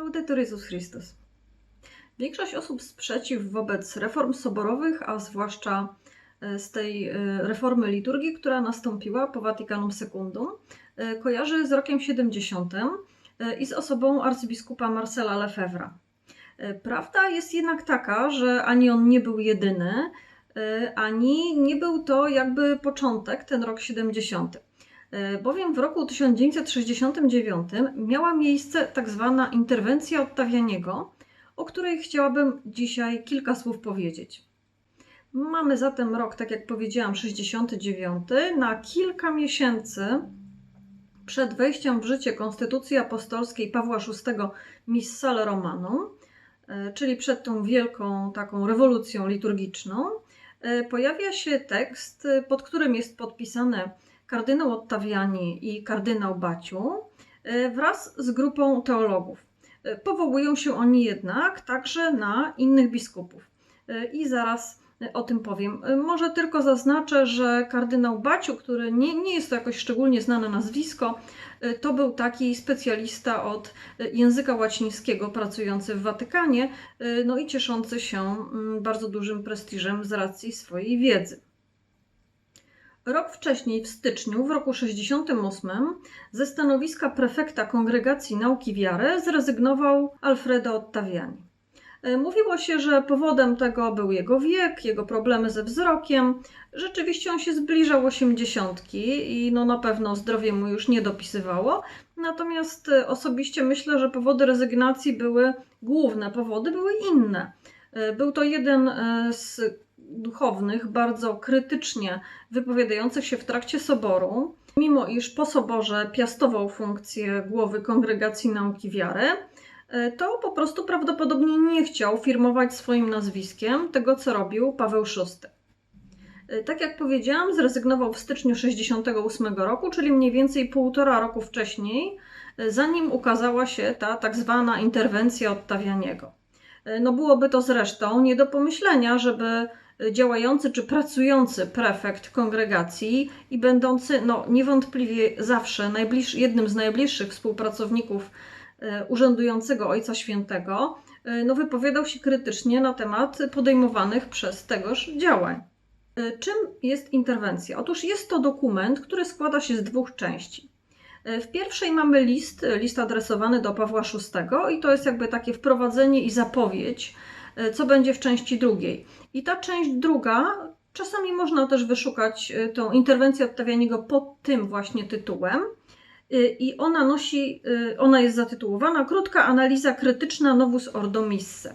Laudetur Jezus Chrystus. Większość osób sprzeciw wobec reform soborowych, a zwłaszcza e, z tej e, reformy liturgii, która nastąpiła po Vaticanum Secundum, e, kojarzy z rokiem 70 e, i z osobą arcybiskupa Marcela Lefebvre'a. E, Prawda jest jednak taka, że ani on nie był jedyny, ani nie był to jakby początek, ten rok 70. E, Bowiem w roku 1969 miała miejsce tak zwana interwencja Ottawianiego, o której chciałabym dzisiaj kilka słów powiedzieć. Mamy zatem rok, tak jak powiedziałam, 69, na kilka miesięcy przed wejściem w życie Konstytucji Apostolskiej Pawła VI Missale Romanum, e, czyli przed tą wielką taką rewolucją liturgiczną, e, pojawia się tekst, pod którym jest podpisane kardynał Ottawiani i kardynał Baciu e, wraz z grupą teologów. E, Powołują się oni jednak także na innych biskupów. E, I zaraz o tym powiem. Może tylko zaznaczę, że kardynał Baciu, który nie, nie jest to jakoś szczególnie znane nazwisko, to był taki specjalista od języka łacińskiego pracujący w Watykanie, no i cieszący się mm, bardzo dużym prestiżem z racji swojej wiedzy. Rok wcześniej, w styczniu, w roku 68, ze stanowiska prefekta Kongregacji Nauki Wiary zrezygnował Alfredo Ottaviani. E, Mówiło się, że powodem tego był jego wiek, jego problemy ze wzrokiem. Rzeczywiście on się zbliżał osiemdziesiątki i no na pewno zdrowie mu już nie dopisywało. Natomiast e, osobiście myślę, że powody rezygnacji były główne, powody były inne. E, Był to jeden z duchownych, bardzo krytycznie wypowiadających się w trakcie soboru, mimo iż po soborze piastował funkcję głowy Kongregacji Nauki Wiary, e, to po prostu prawdopodobnie nie chciał firmować swoim nazwiskiem tego, co robił Paweł VI. E, Tak jak powiedziałam, zrezygnował w styczniu 68 roku, czyli mniej więcej półtora roku wcześniej, e, zanim ukazała się ta tak zwana interwencja Ottawianiego. E, No byłoby to zresztą nie do pomyślenia, żeby działający czy pracujący prefekt kongregacji i będący no, niewątpliwie zawsze najbliż, jednym z najbliższych współpracowników e, urzędującego Ojca Świętego, e, no, wypowiadał się krytycznie na temat podejmowanych przez tegoż działań. E, Czym jest interwencja? Otóż jest to dokument, który składa się z dwóch części. W pierwszej mamy list, list adresowany do Pawła VI i to jest jakby takie wprowadzenie i zapowiedź, co będzie w części drugiej. I ta część druga, czasami można też wyszukać e, tą interwencję Ottawianiego pod tym właśnie tytułem. E, I ona nosi, e, ona jest zatytułowana Krótka analiza krytyczna Novus Ordo Misse.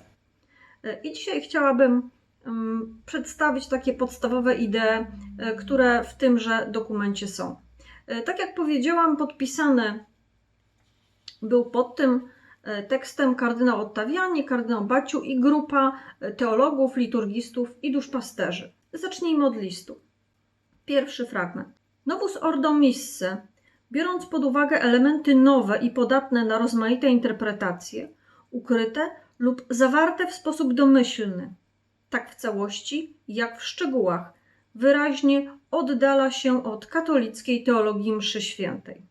E, I dzisiaj chciałabym mm, przedstawić takie podstawowe idee, e, które w tymże dokumencie są. E, Tak jak powiedziałam, podpisany był pod tym e, tekstem kardynał Ottawiani, kardynał Baciu i grupa e, teologów, liturgistów i duszpasterzy. Zacznijmy od listu. Pierwszy fragment. Novus Ordo Misse, biorąc pod uwagę elementy nowe i podatne na rozmaite interpretacje, ukryte lub zawarte w sposób domyślny, tak w całości, jak w szczegółach, wyraźnie oddala się od katolickiej teologii mszy świętej.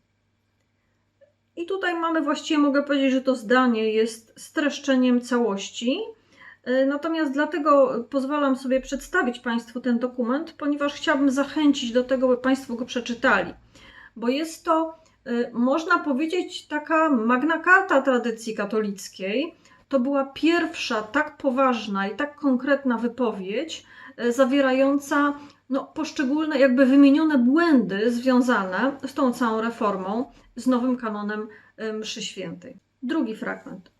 I tutaj mamy właściwie, mogę powiedzieć, że to zdanie jest streszczeniem całości. Y, Natomiast dlatego pozwalam sobie przedstawić Państwu ten dokument, ponieważ chciałabym zachęcić do tego, by Państwo go przeczytali. Bo jest to, y, można powiedzieć, taka magna carta tradycji katolickiej. To była pierwsza tak poważna i tak konkretna wypowiedź, y, zawierająca no, poszczególne, jakby wymienione błędy związane z tą całą reformą, z nowym kanonem y, mszy świętej. Drugi fragment.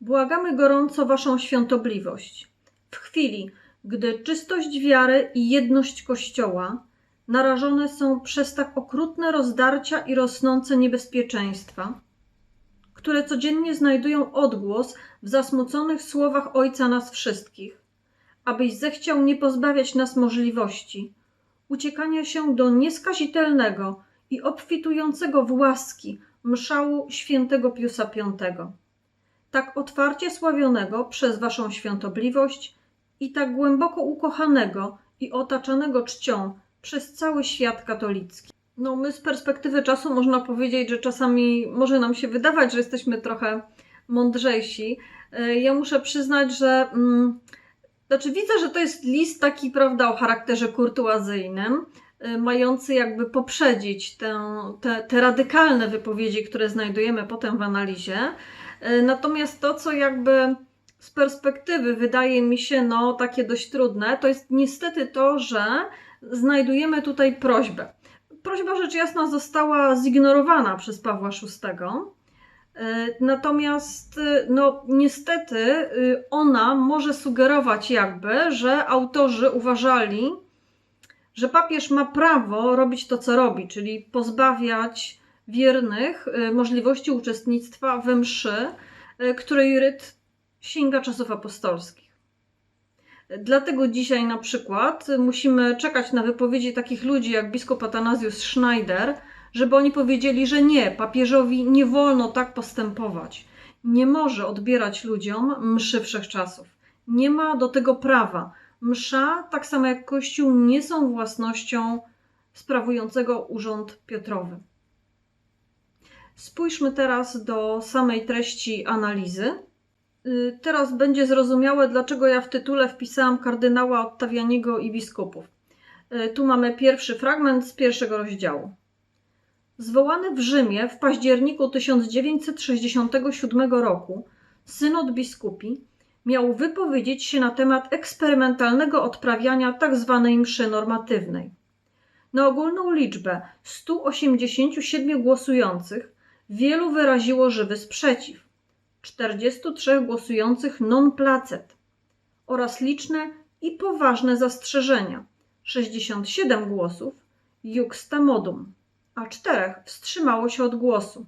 Błagamy gorąco Waszą świątobliwość. W chwili, gdy czystość wiary i jedność Kościoła narażone są przez tak okrutne rozdarcia i rosnące niebezpieczeństwa, które codziennie znajdują odgłos w zasmuconych słowach Ojca nas wszystkich, abyś zechciał nie pozbawiać nas możliwości uciekania się do nieskazitelnego i obfitującego w łaski mszału świętego Piusa V tak otwarcie sławionego przez Waszą świątobliwość i tak głęboko ukochanego i otaczanego czcią przez cały świat katolicki. No, my z perspektywy czasu można powiedzieć, że czasami może nam się wydawać, że jesteśmy trochę mądrzejsi. E, Ja muszę przyznać, że mm, znaczy widzę, że to jest list taki, prawda, o charakterze kurtuazyjnym, y, mający jakby poprzedzić tę, te, te radykalne wypowiedzi, które znajdujemy potem w analizie. Y, Natomiast to, co jakby z perspektywy wydaje mi się no, takie dość trudne, to jest niestety to, że znajdujemy tutaj prośbę. Prośba rzecz jasna została zignorowana przez Pawła VI. Y, Natomiast, y, no, niestety, y, ona może sugerować, jakby, że autorzy uważali, że papież ma prawo robić to, co robi, czyli pozbawiać wiernych możliwości uczestnictwa we mszy, której ryt sięga czasów apostolskich. Dlatego dzisiaj na przykład musimy czekać na wypowiedzi takich ludzi jak biskup Atanazjusz Schneider, żeby oni powiedzieli, że nie, papieżowi nie wolno tak postępować. Nie może odbierać ludziom mszy wszechczasów. Nie ma do tego prawa. Msza, tak samo jak Kościół, nie są własnością sprawującego urząd Piotrowy. Spójrzmy teraz do samej treści analizy. Y, Teraz będzie zrozumiałe, dlaczego ja w tytule wpisałam kardynała Ottawianiego i biskupów. Y, Tu mamy pierwszy fragment z pierwszego rozdziału. Zwołany w Rzymie w październiku 1967 roku, synod biskupi miał wypowiedzieć się na temat eksperymentalnego odprawiania tzw. mszy normatywnej. Na ogólną liczbę 187 głosujących wielu wyraziło żywy sprzeciw, 43 głosujących non placet oraz liczne i poważne zastrzeżenia, 67 głosów juxta modum, a czterech wstrzymało się od głosu.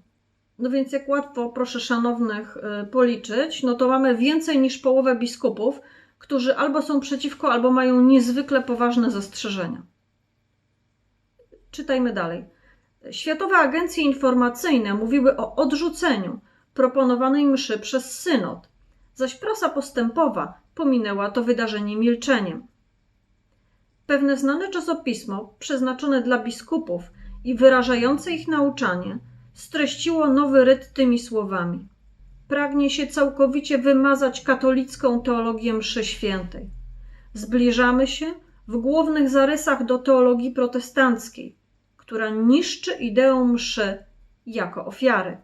No więc jak łatwo, proszę szanownych, y, policzyć, no to mamy więcej niż połowę biskupów, którzy albo są przeciwko, albo mają niezwykle poważne zastrzeżenia. Czytajmy dalej. Światowe agencje informacyjne mówiły o odrzuceniu proponowanej mszy przez synod, zaś prasa postępowa pominęła to wydarzenie milczeniem. Pewne znane czasopismo, przeznaczone dla biskupów i wyrażające ich nauczanie, streściło nowy ryt tymi słowami. Pragnie się całkowicie wymazać katolicką teologię mszy świętej. Zbliżamy się w głównych zarysach do teologii protestanckiej, która niszczy ideę mszy jako ofiary.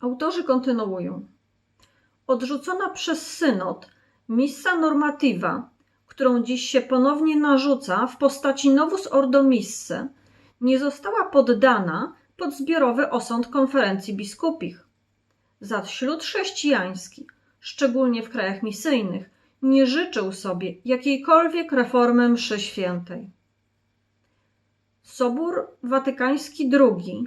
Autorzy kontynuują. Odrzucona przez synod missa normativa, którą dziś się ponownie narzuca w postaci novus ordo misse, nie została poddana pod zbiorowy osąd konferencji biskupich. Zaś lud chrześcijański, szczególnie w krajach misyjnych, nie życzył sobie jakiejkolwiek reformy mszy świętej. Sobór Watykański II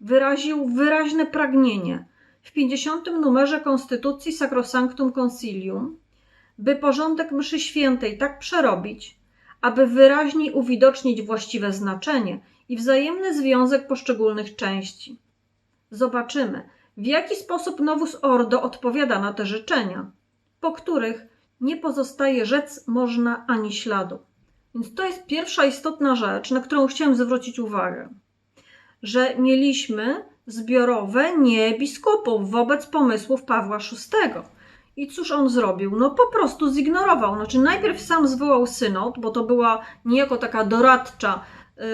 wyraził wyraźne pragnienie w 50. numerze Konstytucji Sacrosanctum Concilium, by porządek mszy świętej tak przerobić, aby wyraźniej uwidocznić właściwe znaczenie i wzajemny związek poszczególnych części. Zobaczymy, w jaki sposób Novus Ordo odpowiada na te życzenia, po których nie pozostaje rzec można ani śladu. Więc to jest pierwsza istotna rzecz, na którą chciałem zwrócić uwagę, że mieliśmy zbiorowe nie biskupów wobec pomysłów Pawła VI. I cóż on zrobił? No po prostu zignorował. Znaczy najpierw sam zwołał synod, bo to była niejako taka doradcza,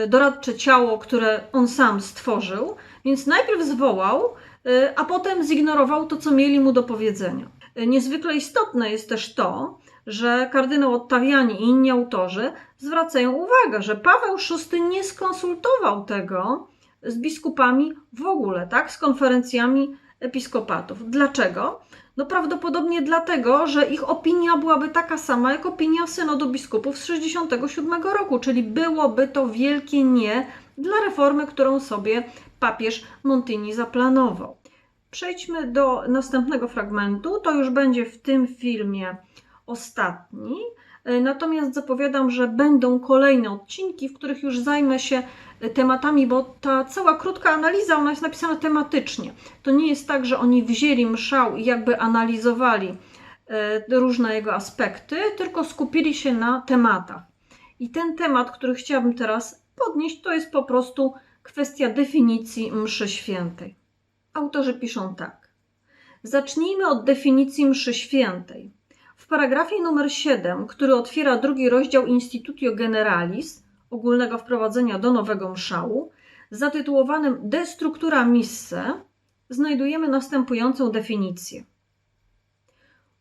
y, doradcze ciało, które on sam stworzył, więc najpierw zwołał, y, a potem zignorował to, co mieli mu do powiedzenia. Y, Niezwykle istotne jest też to, że kardynał Ottawiani i inni autorzy zwracają uwagę, że Paweł VI nie skonsultował tego z biskupami w ogóle, tak, z konferencjami episkopatów. Dlaczego? No prawdopodobnie dlatego, że ich opinia byłaby taka sama jak opinia synodu biskupów z 67 roku, czyli byłoby to wielkie nie dla reformy, którą sobie papież Montini zaplanował. Przejdźmy do następnego fragmentu. To już będzie w tym filmie ostatni. Natomiast zapowiadam, że będą kolejne odcinki, w których już zajmę się tematami, bo ta cała krótka analiza, ona jest napisana tematycznie. To nie jest tak, że oni wzięli mszał i jakby analizowali e, różne jego aspekty, tylko skupili się na tematach. I ten temat, który chciałabym teraz podnieść, to jest po prostu kwestia definicji mszy świętej. Autorzy piszą tak. Zacznijmy od definicji mszy świętej. W paragrafie numer 7, który otwiera drugi rozdział Institutio Generalis, ogólnego wprowadzenia do nowego mszału, zatytułowanym De Structura Misse, znajdujemy następującą definicję.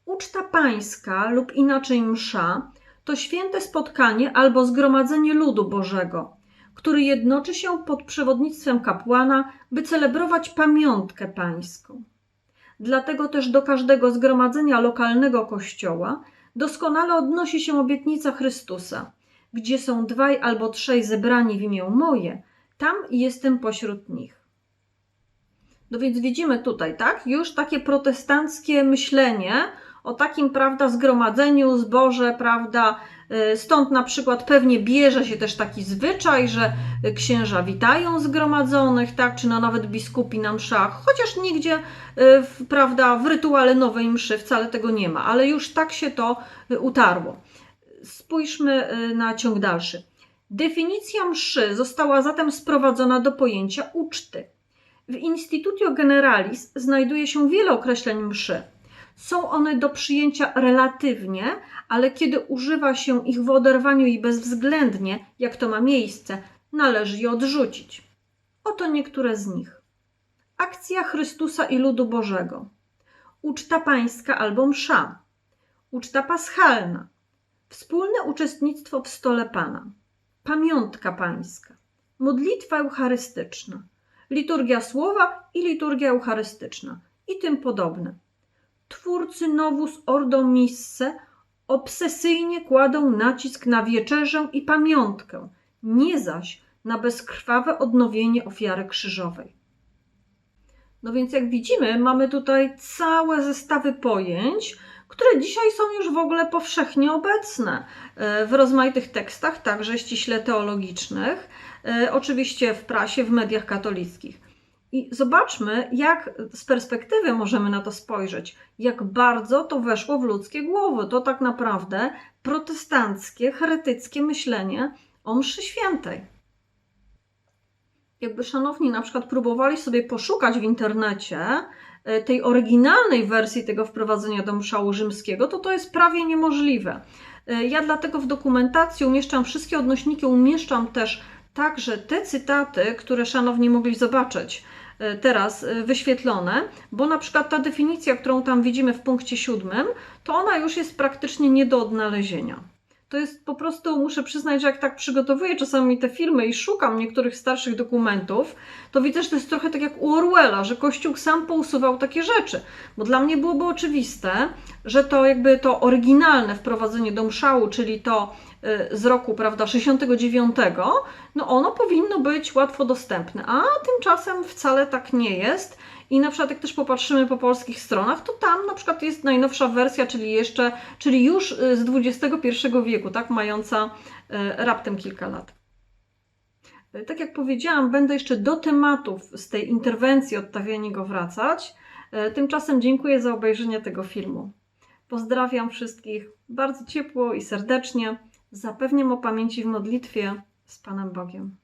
Uczta pańska lub inaczej msza to święte spotkanie albo zgromadzenie ludu Bożego, który jednoczy się pod przewodnictwem kapłana, by celebrować pamiątkę pańską. Dlatego też do każdego zgromadzenia lokalnego kościoła doskonale odnosi się obietnica Chrystusa. Gdzie są dwaj albo trzej zebrani w imię moje, tam jestem pośród nich. No więc widzimy tutaj, tak, już takie protestanckie myślenie o takim, prawda, zgromadzeniu, zborze, prawda, y, stąd na przykład pewnie bierze się też taki zwyczaj, że księża witają zgromadzonych, tak, czy no nawet biskupi na mszach, chociaż nigdzie, y, prawda, w rytuale nowej mszy wcale tego nie ma, ale już tak się to y, utarło. Spójrzmy y, na ciąg dalszy. Definicja mszy została zatem sprowadzona do pojęcia uczty. W Institutio Generalis znajduje się wiele określeń mszy. Są one do przyjęcia relatywnie, ale kiedy używa się ich w oderwaniu i bezwzględnie, jak to ma miejsce, należy je odrzucić. Oto niektóre z nich. Akcja Chrystusa i ludu Bożego. Uczta pańska albo msza. Uczta paschalna. Wspólne uczestnictwo w stole Pana. Pamiątka pańska. Modlitwa eucharystyczna. Liturgia słowa i liturgia eucharystyczna i tym podobne. Twórcy Novus Ordo Misse obsesyjnie kładą nacisk na wieczerzę i pamiątkę, nie zaś na bezkrwawe odnowienie ofiary krzyżowej. No więc jak widzimy, mamy tutaj całe zestawy pojęć, które dzisiaj są już w ogóle powszechnie obecne e, w rozmaitych tekstach, także ściśle teologicznych, e, oczywiście w prasie, w mediach katolickich. I zobaczmy, jak z perspektywy możemy na to spojrzeć, jak bardzo to weszło w ludzkie głowy. To tak naprawdę protestanckie, heretyckie myślenie o mszy świętej. Jakby szanowni na przykład próbowali sobie poszukać w internecie tej oryginalnej wersji tego wprowadzenia do mszału rzymskiego, to to jest prawie niemożliwe. E, Ja dlatego w dokumentacji umieszczam wszystkie odnośniki, umieszczam też także te cytaty, które szanowni mogli zobaczyć e, teraz e, wyświetlone, bo na przykład ta definicja, którą tam widzimy w punkcie siódmym, to ona już jest praktycznie nie do odnalezienia. To jest po prostu, muszę przyznać, że jak tak przygotowuję czasami te filmy i szukam niektórych starszych dokumentów, to widzę, że to jest trochę tak jak u Orwella, że Kościół sam pousuwał takie rzeczy. Bo dla mnie byłoby oczywiste, że to jakby to oryginalne wprowadzenie do mszału, czyli to y, z roku, prawda, 69, no ono powinno być łatwo dostępne, a tymczasem wcale tak nie jest. I na przykład jak też popatrzymy po polskich stronach, to tam na przykład jest najnowsza wersja, czyli jeszcze, czyli już y, z XXI wieku, tak, mająca y, raptem kilka lat. Y, Tak jak powiedziałam, będę jeszcze do tematów z tej interwencji odtawianiego wracać. Y, Tymczasem dziękuję za obejrzenie tego filmu. Pozdrawiam wszystkich bardzo ciepło i serdecznie. Zapewniam o pamięci w modlitwie z Panem Bogiem.